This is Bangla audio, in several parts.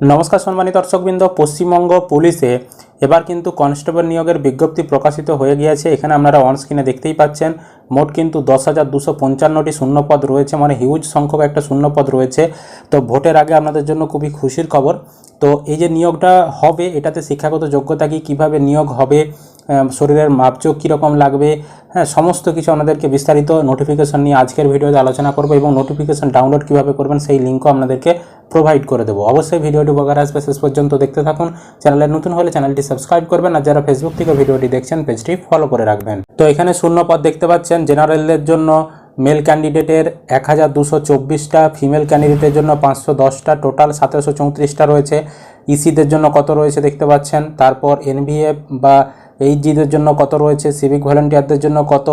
নমস্কার সম্মানিত দর্শকবৃন্দ, পশ্চিমবঙ্গ পুলিশে এবার কিন্তু কনস্টেবল নিয়োগের বিজ্ঞপ্তি প্রকাশিত হয়ে গিয়েছে। এখানে আপনারা অন স্ক্রিনে দেখতেই পাচ্ছেন, মোট কিন্তু দশ হাজার দুশো পঞ্চান্নটি শূন্যপদ রয়েছে মানে হিউজ সংখ্যক একটা শূন্যপদ রয়েছে। তো ভোটের আগে আপনাদের জন্য খুবই খুশির খবর। তো এই যে নিয়োগটা হবে, এটাতে শিক্ষাগত যোগ্যতা কি, কীভাবে নিয়োগ হবে শরীরের মাপচোক কীরকম লাগবে হ্যাঁ সমস্ত কিছু আপনাদেরকে বিস্তারিত নোটিফিকেশন নিয়ে আজকের ভিডিওতে আলোচনা করব এবং নোটিফিকেশন ডাউনলোড কীভাবে করবেন, সেই লিঙ্কও আপনাদেরকে প্রোভাইড করে দেবো। অবশ্যই ভিডিওটি উপকার আসবে শেষ পর্যন্ত দেখতে থাকুন। চ্যানেলে নতুন হলে চ্যানেলটি সাবস্ক্রাইব করবেন আর যারা ফেসবুক থেকে ভিডিওটি দেখছেন, পেজটি ফলো করে রাখবেন। তো এখানে শূন্য পদ দেখতে পাচ্ছেন। জেনারেলদের জন্য মেল ক্যান্ডিডেটের এক হাজার দুশো চব্বিশটা ফিমেল ক্যান্ডিডেটের জন্য পাঁচশো দশটা টোটাল সতেরোশো চৌত্রিশটা রয়েছে। ইসিদের জন্য কত রয়েছে দেখতে পাচ্ছেন? তারপর এনভিএফ বা এইচজিদের জন্য কত রয়েছে? সিভিক ভলেন্টিয়ারদের জন্য কত?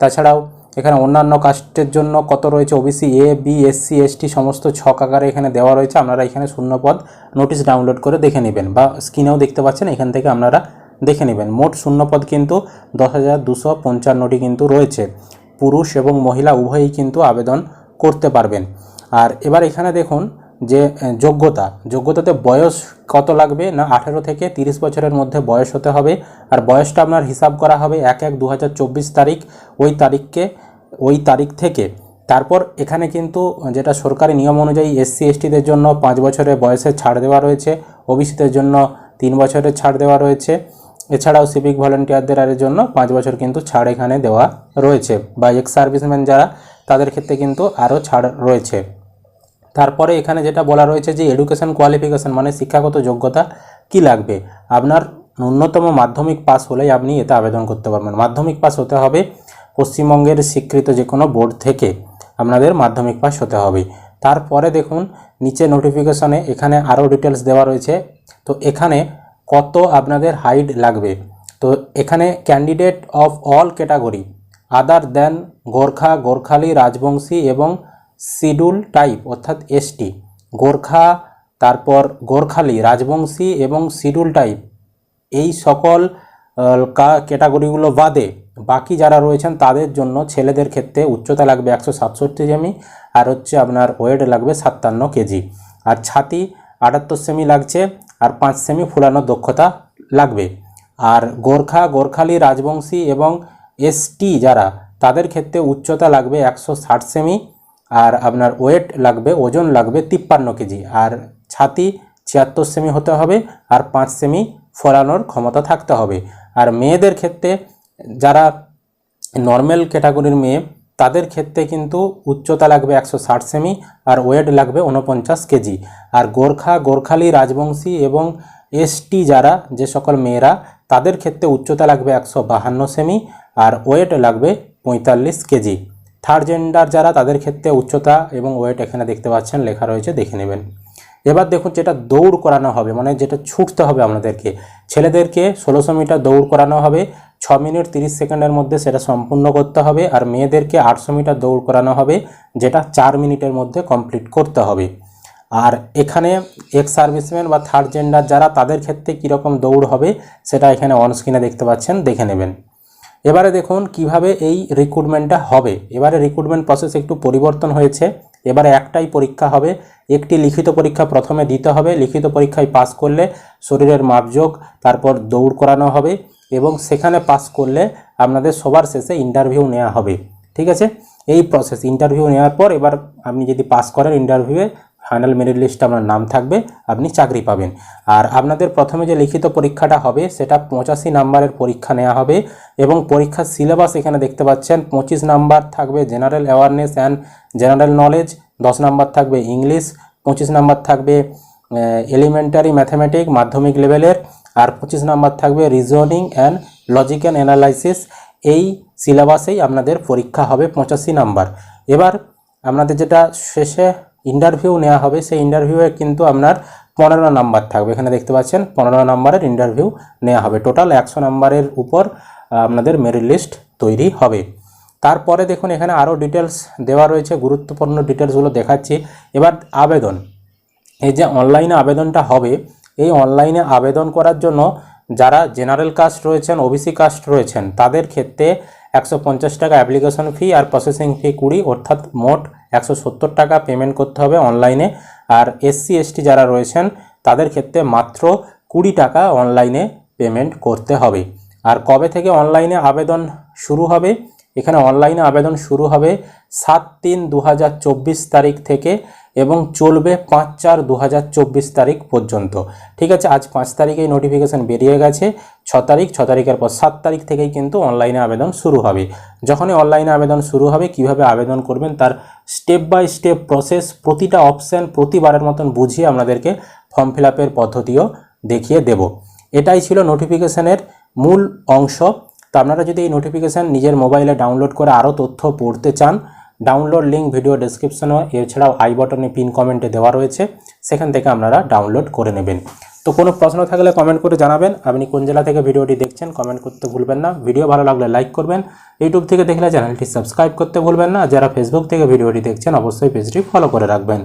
তাছাড়াও এখানে অন্যান্য কাস্টের জন্য কত রয়েছে? OBC A B SC ST সমস্ত ছক আকারে এখানে দেওয়া রয়েছে। আপনারা এখানে শূন্যপদ নোটিশ ডাউনলোড করে দেখে নেবেন বা স্ক্রিনেও দেখতে পাচ্ছেন। এখান থেকে আপনারা দেখে নেবেন। মোট শূন্যপদ কিন্তু দশ হাজার দুশো পঞ্চান্নটি কিন্তু রয়েছে। পুরুষ এবং মহিলা উভয়ই কিন্তু আবেদন করতে পারবেন। আর এবার এখানে দেখুন যে যোগ্যতা। যোগ্যতাতে বয়স কত লাগবে? না, আঠেরো থেকে তিরিশ বছরের মধ্যে বয়স হতে হবে। আর বয়সটা আপনার হিসাব করা হবে এক এক দু তারিখ। ওই তারিখকে ওই তারিখ থেকে। তারপর এখানে কিন্তু যেটা সরকারি নিয়ম অনুযায়ী এসসি, এসটিদের জন্য পাঁচ বছরের বয়সের ছাড় দেওয়া রয়েছে, ওবিসিদের জন্য তিন বছরের ছাড় দেওয়া রয়েছে। এছাড়াও সিভিক ভলেন্টিয়ারদের জন্য পাঁচ বছর কিন্তু ছাড় এখানে দেওয়া রয়েছে বা এক্স সার্ভিসম্যান যারা, তাদের ক্ষেত্রে কিন্তু আরও ছাড় রয়েছে। তারপরে এখানে যেটা বলা রয়েছে যে এডুকেশন কোয়ালিফিকেশন মানে শিক্ষাগত যোগ্যতা কি লাগবে? আপনার ন্যূনতম মাধ্যমিক পাস হলেই আপনি এতে আবেদন করতে পারবেন। মাধ্যমিক পাস হতে হবে পশ্চিমবঙ্গের স্বীকৃত যে কোনো বোর্ড থেকে আপনাদের মাধ্যমিক পাস হতে হবে। তারপরে দেখুন, নিচে নোটিফিকেশনে এখানে আরও ডিটেলস দেওয়া রয়েছে। তো এখানে কত আপনাদের হাইট লাগবে? তো এখানে candidate of all category other then Gorkha, Gorkhali, Rajbanshi এবং শিডিউল টাইপ অর্থাৎ এসটি গোর্খা, তারপর গোর্খালি, রাজবংশী এবং শিডিউল টাইপ এই সকল ক্যাটাগরিগুলো বাদে বাকি যারা রয়েছেন তাদের জন্য ছেলেদের ক্ষেত্রে উচ্চতা লাগবে একশো সাতষট্টি সেমি, আর হচ্ছে আপনার ওয়েট লাগবে সাতান্ন কেজি। আর ছাতি আটাত্তর সেমি লাগছে, আর পাঁচ সেমি ফুলানোর দক্ষতা লাগবে। আর গোর্খা, গোর্খালি রাজবংশী এবং এসটি যারা, তাদের ক্ষেত্রে উচ্চতা লাগবে একশো ষাট সেমি, আর আপনার ওয়েট লাগবে, ওজন লাগবে তিপ্পান্ন কেজি। আর ছাতি ছিয়াত্তর সেমি হতে হবে, আর পাঁচ সেমি ফলানোর ক্ষমতা থাকতে হবে। আর মেয়েদের ক্ষেত্রে যারা নর্মাল ক্যাটাগরির মেয়ে, তাদের ক্ষেত্রে কিন্তু উচ্চতা লাগবে একশো ষাট সেমি আর ওয়েট লাগবে উনপঞ্চাশ কেজি। আর গোর্খা, গোর্খালি, রাজবংশী এবং এসটি যারা, যে সকল মেয়েরা, তাদের ক্ষেত্রে উচ্চতা লাগবে একশো বাহান্ন সেমি আর ওয়েট লাগবে পঁয়তাল্লিশ কেজি। থার্ড জেন্ডার যারা, তাদের ক্ষেত্রে উচ্চতা এবং ওয়েট এখানে দেখতে পাচ্ছেন, লেখা রয়েছে, দেখে নেবেন। এবার দেখুন যেটা দৌড় করানো হবে মানে যেটা ছুটতে হবে আপনাদেরকে ছেলেদেরকে ষোলোশো মিটার দৌড় করানো হবে ছ মিনিট তিরিশ সেকেন্ডের মধ্যে সেটা সম্পূর্ণ করতে হবে আর মেয়েদেরকে আটশো মিটার দৌড় করানো হবে, যেটা চার মিনিটের মধ্যে কমপ্লিট করতে হবে। আর এখানে এক্স সার্ভিসম্যান বা থার্ড জেন্ডার যারা, তাদের ক্ষেত্রে কীরকম দৌড় হবে সেটা এখানে অন স্ক্রিনে দেখতে পাচ্ছেন, দেখে নেবেন। এবারে দেখুন কীভাবে এই রিক্রুটমেন্টটা হবে। এবারে রিক্রুটমেন্ট প্রসেস একটু পরিবর্তন হয়েছে। এবারে একটাই পরীক্ষা হবে, একটি লিখিত পরীক্ষা প্রথমে দিতে হবে। লিখিত পরীক্ষায় পাস করলে শরীরের মাপযোগ, তারপর দৌড় করানো হবে। এবং সেখানে পাস করলে আপনাদের সবার শেষে ইন্টারভিউ নেওয়া হবে। ঠিক আছে? এই প্রসেস ইন্টারভিউ নেওয়ার পর এবার আপনি যদি পাস করেন ইন্টারভিউয়ে ফাইনাল মেরিট লিস্টে আপনার নাম থাকবে, আপনি চাকরি পাবেন। আর আপনাদের প্রথমে যে লিখিত পরীক্ষাটা হবে, সেটা পঁচাশি নাম্বারের পরীক্ষা নেওয়া হবে এবং পরীক্ষার সিলেবাস এখানে দেখতে পাচ্ছেন, পঁচিশ নাম্বার থাকবে general awareness and general knowledge দশ নাম্বার থাকবে ইংলিশ পঁচিশ নাম্বার থাকবে এলিমেন্টারি ম্যাথামেটিক মাধ্যমিক লেভেলের আর পঁচিশ নাম্বার থাকবে রিজনিং অ্যান্ড লজিক্যাল অ্যানালাইসিস এই সিলেবাসেই আপনাদের পরীক্ষা হবে পঁচাশি নাম্বার। এবার আপনাদের যেটা শেষে ইন্টারভিউ নেওয়া হবে, সেই ইন্টারভিউয়ে কিন্তু আপনার পনেরো নাম্বার থাকবে। এখানে দেখতে পাচ্ছেন, পনেরো নাম্বারের ইন্টারভিউ নেওয়া হবে। টোটাল একশো নাম্বারের উপর আপনাদের মেরিট লিস্ট তৈরি হবে। তারপরে দেখুন, এখানে আরও ডিটেলস দেওয়া রয়েছে, গুরুত্বপূর্ণ ডিটেলসগুলো দেখাচ্ছি। এবার আবেদন। এই যে অনলাইনে আবেদনটা হবে এই অনলাইনে আবেদন করার জন্য যারা জেনারেল কাস্ট রয়েছেন, ওবিসি কাস্ট রয়েছেন, তাদের ক্ষেত্রে একশো পঞ্চাশ টাকা অ্যাপ্লিকেশন ফি আর প্রসেসিং ফি কুড়ি, অর্থাৎ মোট একশো সত্তর টাকা পেমেন্ট করতে হবে অনলাইনে। আর এসসি, এসটি যারা রয়েছেন, তাদের ক্ষেত্রে মাত্র কুড়ি টাকা অনলাইনে পেমেন্ট করতে হবে। আর কবে থেকে অনলাইনে আবেদন শুরু হবে? এখানে অনলাইনে আবেদন শুরু হবে সাত তিন দু তারিখ থেকে। এবং চলবে পাঁচ চার দু তারিখ পর্যন্ত। ঠিক আছে, আজ পাঁচ তারিখেই নোটিফিকেশান বেরিয়ে গেছে। ছ তারিখ, ছ তারিখের পর সাত তারিখ থেকেই কিন্তু অনলাইনে আবেদন শুরু হবে। যখনই অনলাইনে আবেদন শুরু হবে, কীভাবে আবেদন করবেন তার স্টেপ বাই স্টেপ প্রসেস প্রতিটা অপশান প্রতিবারের মতন বুঝিয়ে আপনাদেরকে ফর্ম ফিল পদ্ধতিও দেখিয়ে দেব। এটাই ছিল নোটিফিকেশানের মূল অংশ। তো আপনারা যদি এই নোটিফিকেশান নিজের মোবাইলে ডাউনলোড করে আরও তথ্য পড়তে চান ডাউনলোড লিঙ্ক ভিডিও ডেসক্রিপশনে এছাড়াও আই বটনে পিন কমেন্টে দেওয়া রয়েছে, সেখান থেকে আপনারা ডাউনলোড করে নেবেন। তো কোনো প্রশ্ন থাকলে কমেন্ট করে জানাবেন। আপনি কোন জেলা থেকে ভিডিওটি দেখছেন কমেন্ট করতে ভুলবেন না। ভিডিও ভালো লাগলে লাইক করবেন। ইউটিউব থেকে দেখলে চ্যানেলটি সাবস্ক্রাইব করতে ভুলবেন না। যারা ফেসবুক থেকে ভিডিওটি দেখছেন, অবশ্যই পেজটি ফলো করে রাখবেন।